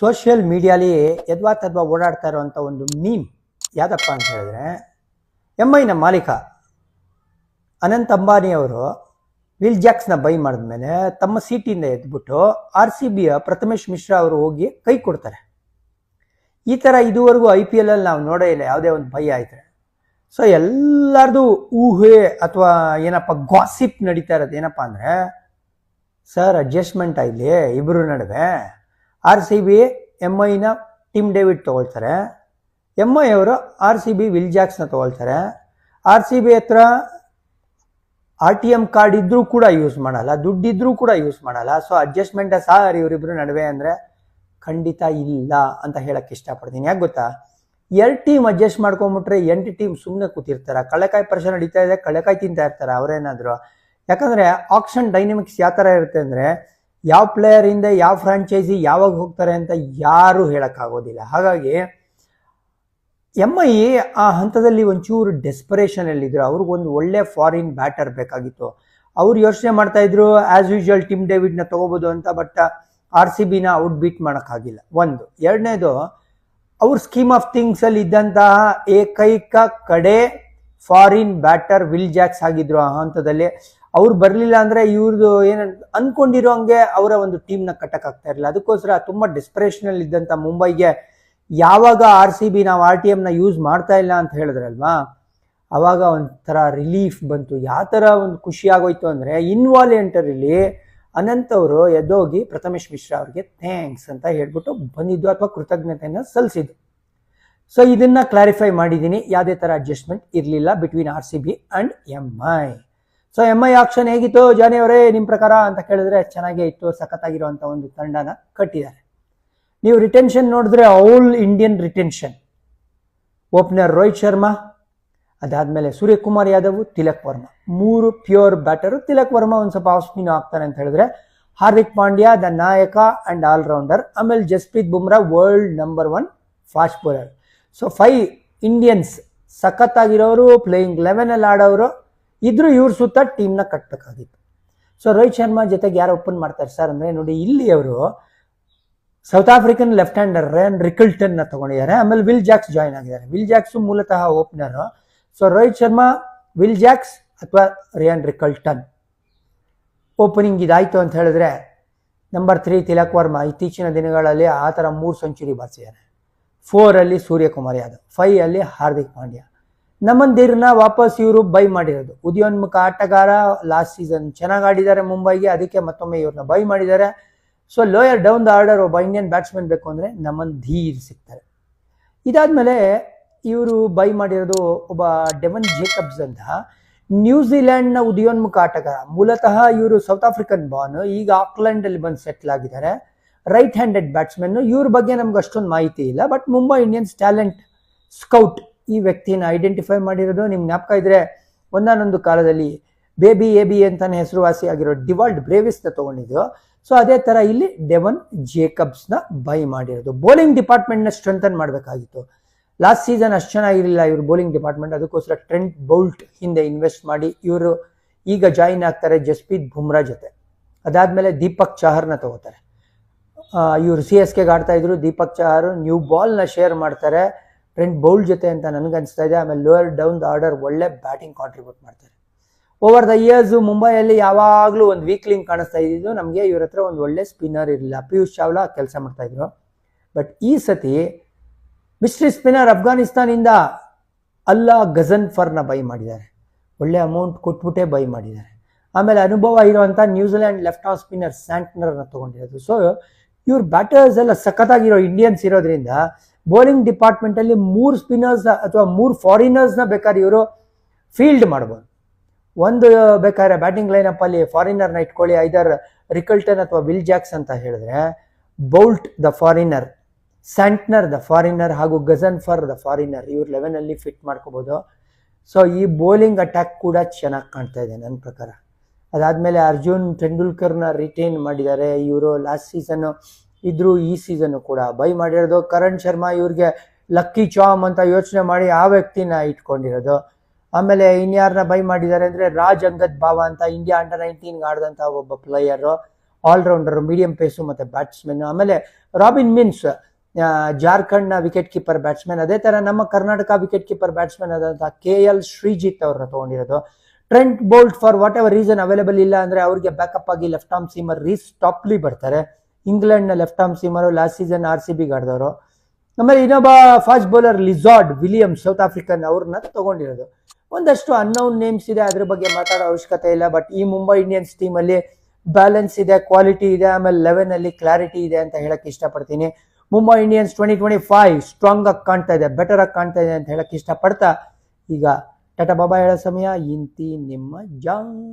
Social ಮೀಡಿಯಾಲಿ ಯದ್ವಾ ತದ್ವಾ ಓಡಾಡ್ತಾ ಇರುವಂಥ ಒಂದು ಮೀಮ್ ಯಾವುದಪ್ಪ ಅಂತ ಹೇಳಿದ್ರೆ, ಎಂ ಐನ ಮಾಲೀಕ ಅನಂತ್ ಅಂಬಾನಿ ಅವರು ವಿಲ್ ಜಾಕ್ಸ್ನ ಬೈ ಮಾಡಿದ್ಮೇಲೆ ತಮ್ಮ ಸೀಟಿಂದ ಎದ್ಬಿಟ್ಟು ಆರ್ ಸಿ ಬಿಯ ಪ್ರಥಮೇಶ್ ಮಿಶ್ರಾ ಅವರು ಹೋಗಿ ಕೈ ಕೊಡ್ತಾರೆ. ಈ ಥರ ಇದುವರೆಗೂ ಐ ಪಿ ಎಲ್ಲಲ್ಲಿ ನಾವು ನೋಡೇ ಇಲ್ಲ, ಯಾವುದೇ ಒಂದು ಬೈ ಆಯ್ತಾರೆ ಸೊ ಎಲ್ಲರದು ಊಹೆ ಅಥವಾ ಏನಪ್ಪ ಗಾಸಿಪ್ ನಡೀತಾ ಇರೋದು ಏನಪ್ಪ ಅಂದರೆ ಸರ್ ಅಡ್ಜಸ್ಟ್ಮೆಂಟ್ ಆಗಲಿ ಇಬ್ಬರು ನಡುವೆ ಆರ್ ಸಿ ಬಿ ಎಂ ಐನ ಟಿಮ್ ಡೇವಿಡ್ ತೊಗೊಳ್ತಾರೆ. ಎಂ ಐ ಅವರು ಆರ್ ಸಿ ಬಿ ವಿಲ್ ಜಾಕ್ಸ್ನ ತೊಗೊಳ್ತಾರೆ. ಆರ್ ಸಿ ಬಿ ಹತ್ರ ಆರ್ ಟಿ ಎಂ ಕಾರ್ಡ್ ಇದ್ದರೂ ಕೂಡ ಯೂಸ್ ಮಾಡಲ್ಲ, ದುಡ್ಡಿದ್ರೂ ಕೂಡ ಯೂಸ್ ಮಾಡಲ್ಲ. ಸೊ ಅಡ್ಜಸ್ಟ್ಮೆಂಟ್ ಸಾರ್ ಇವರಿಬ್ರು ನಡುವೆ ಅಂದರೆ ಖಂಡಿತ ಇಲ್ಲ ಅಂತ ಹೇಳಕ್ಕೆ ಇಷ್ಟಪಡ್ತೀನಿ. ಯಾಕೆ ಗೊತ್ತಾ? ಎರಡು ಟೀಮ್ ಅಡ್ಜಸ್ಟ್ ಮಾಡ್ಕೊಂಬಿಟ್ರೆ ಎಂಟು ಟೀಮ್ ಸುಮ್ಮನೆ ಕೂತಿರ್ತಾರೆ. ಕಳೆಕಾಯಿ ಪರ್ಸನ್ ನಡೀತಾ ಇದೆ ಕಳೆಕಾಯಿ ತಿಂತಾ ಇರ್ತಾರೆ. ಅವರೇನಾದರೂ? ಯಾಕಂದ್ರೆ ಆಕ್ಷನ್ ಡೈನಮಿಕ್ಸ್ ಯಾವ ಥರ ಇರುತ್ತೆ ಅಂದರೆ ಯಾವ ಪ್ಲೇಯರಿಂದ ಯಾವ ಫ್ರಾಂಚೈಸಿ ಯಾವಾಗ ಹೋಗ್ತಾರೆ ಅಂತ ಯಾರೂ ಹೇಳೋಕ್ಕಾಗೋದಿಲ್ಲ. ಹಾಗಾಗಿ ಎಂ ಐ ಆ ಹಂತದಲ್ಲಿ ಒಂಚೂರು ಡೆಸ್ಪರೇಷನಲ್ಲಿದ್ದರು ಅವ್ರಿಗೊಂದು ಒಳ್ಳೆ ಫಾರಿನ್ ಬ್ಯಾಟರ್ ಬೇಕಾಗಿತ್ತು. ಅವ್ರು ಯೋಚನೆ ಮಾಡ್ತಾಯಿದ್ರು ಆ್ಯಸ್ ಯೂಶುವಲ್ ಟಿಮ್ ಡೇವಿಡ್ನ ತೊಗೋಬೋದು ಅಂತ ಬಟ್ ಆರ್ ಸಿ ಬಿನ ಔಟ್ ಬೀಟ್ ಮಾಡೋಕ್ಕಾಗಿಲ್ಲ. ಒಂದು. ಎರಡನೇದು, ಅವ್ರ ಸ್ಕೀಮ್ ಆಫ್ ಥಿಂಗ್ಸಲ್ಲಿ ಇದ್ದಂತಹ ಏಕೈಕ ಕಡೆ ಫಾರಿನ್ ಬ್ಯಾಟರ್ ವಿಲ್ ಜಾಕ್ಸ್ ಆಗಿದ್ರು ಆ ಹಂತದಲ್ಲಿ. ಅವ್ರು ಬರಲಿಲ್ಲ ಅಂದ್ರೆ ಇವ್ರದ್ದು ಏನ ಅನ್ಕೊಂಡಿರೋ ಹಂಗೆ ಅವರ ಒಂದು ಟೀಮ್ನ ಕಟ್ಟಕ್ಕಾಗ್ತಾ ಇರಲಿಲ್ಲ. ಅದಕ್ಕೋಸ್ಕರ ತುಂಬಾ ಡೆಸ್ಪರೇಷನ್ ಅಲ್ಲಿ ಇದ್ದಂತ ಮುಂಬೈಗೆ ಯಾವಾಗ ಆರ್ ಸಿ ಬಿ ನಾವು ಆರ್ ಟಿ ಎಮ್ನ ಯೂಸ್ ಮಾಡ್ತಾ ಇಲ್ಲ ಅಂತ ಹೇಳಿದ್ರಲ್ವಾ? ಅವಾಗ ಒಂಥರ ರಿಲೀಫ್ ಬಂತು. ಯಾವ ಥರ ಒಂದು ಖುಷಿ ಆಗೋಯ್ತು ಅಂದರೆ ಇನ್ವಾಲೆಂಟರಿಲಿ ಅನಂತ್ ಅವರು ಎದ್ದೋಗಿ ಪ್ರಥಮೇಶ್ ಮಿಶ್ರಾ ಅವ್ರಿಗೆ ಥ್ಯಾಂಕ್ಸ್ ಅಂತ ಹೇಳ್ಬಿಟ್ಟು ಬಂದಿದ್ದು ಅಥವಾ ಕೃತಜ್ಞತೆಯನ್ನು ಸಲ್ಲಿಸಿದ್ದು. ಸೊ ಇದನ್ನ ಕ್ಲಾರಿಫೈ ಮಾಡಿದ್ದೀನಿ ಯಾವುದೇ ಥರ ಅಡ್ಜಸ್ಟ್ಮೆಂಟ್ ಇರಲಿಲ್ಲ between R C B and M I so M I action ಹೇಗಿತ್ತು? ಜಾನಿ ಅವರೇ ನಿಮ್ಮ ಪ್ರಕಾರ ಅಂತ ಕೇಳಿದ್ರೆ ಚೆನ್ನಾಗೇ ಇತ್ತು ಸಖತ್ತಾಗಿರುವಂಥ ಒಂದು ತಂಡನ ಕಟ್ಟಿದ್ದಾರೆ. ನೀವು ರಿಟೆನ್ಷನ್ ನೋಡಿದ್ರೆ all Indian retention opener Rohit Sharma ಅದಾದಮೇಲೆ ಸೂರ್ಯಕುಮಾರ್ ಯಾದವ್, ತಿಲಕ್ ವರ್ಮಾ. ಮೂರು ಪ್ಯೂರ್ ಬ್ಯಾಟರು ತಿಲಕ್ ವರ್ಮಾ ಒಂದು ಸ್ವಲ್ಪ ಆಫ್ ಸ್ಪಿನ್ ಆಗ್ತಾನೆ ಅಂತ ಹೇಳಿದ್ರೆ ಹಾರ್ದಿಕ್ ಪಾಂಡ್ಯ, ದ ನಾಯಕ ಅಂಡ್ ಆಲ್ರೌಂಡರ್ ಆಮೇಲೆ Jasprit Bumrah world number one fast bowler so five Indians ಸಖತ್ತಾಗಿರೋರು playing ಲೆವೆನಲ್ಲಿ ಆಡೋರು ಇದ್ರು ಇವ್ರ ಸುತ್ತ ಟೀಮ್ನ ಕಟ್ಟಬೇಕಾಗಿತ್ತು ಸೊ ರೋಹಿತ್ ಶರ್ಮಾ ಜೊತೆಗೆ ಯಾರು ಓಪನ್ ಮಾಡ್ತಾರೆ ಸರ್ ಅಂದರೆ ನೋಡಿ, ಇಲ್ಲಿ ಅವರು South African left hander Ryan ರಿಕಲ್ಟನ್ನ ತಗೊಂಡಿದ್ದಾರೆ. ಆಮೇಲೆ ವಿಲ್ ಜಾಕ್ಸ್ ಜಾಯ್ನ್ ಆಗಿದ್ದಾರೆ. ವಿಲ್ ಜಾಕ್ಸ್ ಮೂಲತಃ opener so Rohit Sharma Will Jacks ಅಥವಾ ರಿಯಾನ್ ರಿಕಲ್ಟನ್ ಓಪನಿಂಗ್ ಇದಾಯ್ತು ಅಂತ ಹೇಳಿದ್ರೆ ನಂಬರ್ ತ್ರೀ ತಿಲಕ್ ವರ್ಮಾ ಇತ್ತೀಚಿನ ದಿನಗಳಲ್ಲಿ ಆ ಥರ ಮೂರು ಸೆಂಚುರಿ ಬಾರಿಸಿದ್ದಾರೆ ಫೋರ್ ಅಲ್ಲಿ ಸೂರ್ಯಕುಮಾರ್ ಯಾದವ್ ಫೈವ್ ಅಲ್ಲಿ ಹಾರ್ದಿಕ್ ಪಾಂಡ್ಯ. ನಮಂದಿರ್ನ ವಾಪಸ್ ಇವರು ಬೈ ಮಾಡಿರೋದು. ಉದಯೋನ್ಮುಖ ಆಟಗಾರ ಲಾಸ್ಟ್ ಸೀಸನ್ ಚೆನ್ನಾಗಿ ಆಡಿದ್ದಾರೆ ಮುಂಬೈಗೆ, ಅದಕ್ಕೆ ಮತ್ತೊಮ್ಮೆ ಇವ್ರನ್ನ ಬೈ ಮಾಡಿದ್ದಾರೆ. So lower down the order ಒಬ್ಬ ಇಂಡಿಯನ್ ಬ್ಯಾಟ್ಸ್ಮನ್ ಬೇಕು ಅಂದರೆ ನಮನ್ ಧೀರ್ ಸಿಗ್ತಾರೆ. ಇದಾದಮೇಲೆ ಇವರು ಬೈ ಮಾಡಿರೋದು ಒಬ್ಬ ಡೆವನ್ ಜೇಕಬ್ಸ್ ಅಂತ. ನ್ಯೂಜಿಲೆಂಡ್ನ ಉದಯೋನ್ಮುಖ ಆಟಗಾರ. ಮೂಲತಃ ಇವರು ಸೌತ್ ಆಫ್ರಿಕನ್ ಬಾನ್ ಈಗ ಆಕ್ಲೆಂಡಲ್ಲಿ ಬಂದು ಸೆಟ್ಲ್ ಆಗಿದ್ದಾರೆ. ರೈಟ್ ಹ್ಯಾಂಡೆಡ್ ಬ್ಯಾಟ್ಸ್ಮನ್ ಇವ್ರ ಬಗ್ಗೆ ನಮ್ಗೆ ಅಷ್ಟೊಂದು ಮಾಹಿತಿ ಇಲ್ಲ but Mumbai Indians talent scout ಈ ವ್ಯಕ್ತಿನ ಐಡೆಂಟಿಫೈ ಮಾಡಿರೋದು ನಿಮ್ಗೆ ಜ್ಞಾಪಕ ಇದ್ರೆ ಒಂದಾನೊಂದು ಕಾಲದಲ್ಲಿ ಬೇಬಿ ಎ ಬಿ ಹೆಸರುವಾಸಿ ಆಗಿರೋ ಡಿವಾಲ್ಡ್ ಬ್ರೇವಿಸ್ನ ತಗೊಂಡಿದ್ದು. ಸೊ ಅದೇ ತರ ಇಲ್ಲಿ ಡೆವನ್ ಜೇಕಬ್ಸ್ನ ಬೈ ಮಾಡಿರೋದು. ಬೌಲಿಂಗ್ ಡಿಪಾರ್ಟ್ಮೆಂಟ್ನ ಸ್ಟ್ರೆಂಥನ್ ಮಾಡಬೇಕಾಗಿತ್ತು. ಲಾಸ್ಟ್ ಸೀಸನ್ ಅಷ್ಟು ಚೆನ್ನಾಗಿರಲಿಲ್ಲ ಇವರು ಬೌಲಿಂಗ್ ಡಿಪಾರ್ಟ್ಮೆಂಟ್ ಅದಕ್ಕೋಸ್ಕರ ಟ್ರೆಂಟ್ ಬೌಲ್ಟ್ ಹಿಂದೆ ಇನ್ವೆಸ್ಟ್ ಮಾಡಿ ಇವರು ಈಗ ಜಾಯಿನ್ ಆಗ್ತಾರೆ ಜಸ್ಪ್ರೀತ್ ಬುಮ್ರಾ ಜೊತೆ. ಅದಾದ್ಮೇಲೆ ದೀಪಕ್ ಚಹರ್ನ ತಗೋತಾರೆ. ಇವರು ಸಿ ಎಸ್ ಕೆಗೆ ಆಡ್ತಾ ಇದ್ರು. ದೀಪಕ್ ಚಹರ್ ನ್ಯೂ ಬಾಲ್ನ ಶೇರ್ ಮಾಡ್ತಾರೆ. ಟ್ರೆಂಟ್ ಬೌಲ್ಡ್ ಜೊತೆ ಅಂತ ನನಗೆ ಅನಿಸ್ತಾ ಇದೆ. ಆಮೇಲೆ ಲೋಯರ್ ಡೌನ್ ದ ಆರ್ಡರ್ ಒಳ್ಳೆ ಬ್ಯಾಟಿಂಗ್ ಕಾಂಟ್ರಿಬ್ಯೂಟ್ ಮಾಡ್ತಾರೆ. ಓವರ್ ದ ಇಯರ್ಸ್ ಮುಂಬೈಯಲ್ಲಿ ಯಾವಾಗಲೂ ಒಂದು ವೀಕ್ಲಿಂಗ್ ಕಾಣಿಸ್ತಾ ಇದ್ದಿದ್ದು ನಮಗೆ ಇವ್ರ ಹತ್ರ ಒಂದು ಒಳ್ಳೆ ಸ್ಪಿನ್ನರ್ ಇರಲಿಲ್ಲ. ಪಿಯೂಷ್ ಚಾವ್ಲಾ ಕೆಲಸ ಮಾಡ್ತಾ ಇದ್ರು. ಬಟ್ ಈ ಸತಿ ಮಿಸ್ಟ್ರಿ ಸ್ಪಿನ್ನರ್ ಅಫ್ಘಾನಿಸ್ತಾನಿಂದ ಅಲ್ಲಾ ಗಜನ್ ಫರ್ನ ಬೈ ಮಾಡಿದ್ದಾರೆ. ಒಳ್ಳೆ ಅಮೌಂಟ್ ಕೊಟ್ಬಿಟ್ಟೆ ಬೈ ಮಾಡಿದ್ದಾರೆ. ಆಮೇಲೆ ಅನುಭವ ಇರುವಂಥ ನ್ಯೂಜಿಲೆಂಡ್ ಲೆಫ್ಟ್ ಆಫ್ ಸ್ಪಿನ್ನರ್ ಸ್ಯಾಂಟ್ನರ್ನ ತಗೊಂಡಿರೋದು. ಸೊ ಇವ್ರ ಬ್ಯಾಟರ್ಸ್ ಎಲ್ಲ ಸಖತ್ತಾಗಿರೋ ಇಂಡಿಯನ್ಸ್ ಇರೋದ್ರಿಂದ ಬೌಲಿಂಗ್ ಡಿಪಾರ್ಟ್ಮೆಂಟಲ್ಲಿ ಮೂರು ಸ್ಪಿನ್ನರ್ಸ್ ಅಥವಾ ಮೂರು ನ ಬೇಕಾದ್ರೆ ಇವರು ಫೀಲ್ಡ್ ಮಾಡ್ಬೋದು. ಒಂದು ಬೇಕಾದ್ರೆ ಬ್ಯಾಟಿಂಗ್ ಲೈನಪ್ ಅಲ್ಲಿ ಫಾರಿನರ್ನ ಇಟ್ಕೊಳ್ಳಿ ಐದರ್ ರಿಕಲ್ಟನ್ ಅಥವಾ ವಿಲ್ ಜಾಕ್ಸ್ ಅಂತ ಹೇಳಿದ್ರೆ Boult the foreigner Santner the foreigner ಹಾಗೂ ಗಜನ್ ಫರ್ ದ ಫಾರಿನರ್ ಇವ್ರು ಲೆವೆನ್ ಅಲ್ಲಿ ಫಿಟ್ ಮಾಡ್ಕೋಬಹುದು ಸೊ ಈ ಬೌಲಿಂಗ್ ಅಟ್ಯಾಕ್ ಕೂಡ ಚೆನ್ನಾಗಿ ಕಾಣ್ತಾ ಇದೆ ನನ್ನ ಪ್ರಕಾರ. ಅದಾದಮೇಲೆ ಅರ್ಜುನ್ ತೆಂಡೂಲ್ಕರ್ನ ರಿಟೈನ್ ಮಾಡಿದ್ದಾರೆ. ಇವರು ಲಾಸ್ಟ್ ಸೀಸನ್ ಇದ್ರು ಈ ಸೀಸನ್ ಕೂಡ ಬೈ ಮಾಡಿರೋದು. ಕರಣ್ ಶರ್ಮಾ ಇವ್ರಿಗೆ ಲಕ್ಕಿ ಚಾಮ್ ಅಂತ ಯೋಚನೆ ಮಾಡಿ ಆ ವ್ಯಕ್ತಿನ ಇಟ್ಕೊಂಡಿರೋದು. ಆಮೇಲೆ ಇನ್ಯಾರನ್ನ ಬೈ ಮಾಡಿದ್ದಾರೆ ಅಂದರೆ ರಾಜ್ ಅಂಗದ್ ಭಾವ ಅಂತ ಇಂಡಿಯಾ ಅಂಡರ್ ನೈನ್ಟೀನ್ ಆಡಿದಂಥ ಒಬ್ಬ ಪ್ಲೇಯರು ಆಲ್ರೌಂಡರು ಮೀಡಿಯಂ ಪೇಸು ಮತ್ತು ಬ್ಯಾಟ್ಸ್ಮನ್ ಆಮೇಲೆ ರಾಬಿನ್ ಮಿನ್ಸ್ ಜಾರ್ಖಂಡ್ನ ವಿಕೆಟ್ ಕೀಪರ್ ಬ್ಯಾಟ್ಸ್ಮನ್ ಅದೇ ಥರ ನಮ್ಮ ಕರ್ನಾಟಕ ವಿಕೆಟ್ ಕೀಪರ್ ಬ್ಯಾಟ್ಸ್ಮನ್ ಆದಂಥ ಕೆ ಎಲ್ ಶ್ರೀಜಿತ್ ಅವ್ರನ್ನ ತೊಗೊಂಡಿರೋದು. Trent Boult for whatever reason available ಇಲ್ಲ ಅಂದರೆ ಅವ್ರಿಗೆ ಬ್ಯಾಕಪ್ ಆಗಿ ಲೆಫ್ಟ್ ಆರ್ಮ್ ಸೀಮರ್ ರೀಸ್ ಟಾಪ್ಲಿ ಬರ್ತಾರೆ. ಇಂಗ್ಲೆಂಡ್ನ left arm seamer last season R C ಬಿಗೆ ಆಡಿದವರು. ಆಮೇಲೆ ಇನ್ನೊಬ್ಬ fast bowler Lizaad William South African ಅವ್ರನ್ನ ತಗೊಂಡಿರೋದು. ಒಂದಷ್ಟು ಅನ್ನೌನ್ ನೇಮ್ಸ್ ಇದೆ, ಅದ್ರ ಬಗ್ಗೆ ಮಾತಾಡೋ ಅವಶ್ಯಕತೆ ಇಲ್ಲ ಬಟ್ ಈ ಮುಂಬೈ ಇಂಡಿಯನ್ಸ್ ಟೀಮಲ್ಲಿ ಬ್ಯಾಲೆನ್ಸ್ ಇದೆ ಕ್ವಾಲಿಟಿ ಇದೆ, ಆಮೇಲೆ ಲೆವೆನ್ ಅಲ್ಲಿ ಕ್ಲಾರಿಟಿ ಇದೆ ಅಂತ ಹೇಳಕ್ ಇಷ್ಟಪಡ್ತೀನಿ. Mumbai Indians twenty twenty five strong ಆಗಿ ಕಾಣ್ತಾ ಇದೆ ಬೆಟರ್ ಆಗಿ ಕಾಣ್ತಾ ಇದೆ ಅಂತ ಹೇಳಕ್ ಇಷ್ಟಪಡ್ತಾ, ಈಗ ಟಾಟಾ ಬಾಬಾ ಹೇಳೋ ಸಮಯ, ಇಂತಿ ನಿಮ್ಮ ಜಾನಿ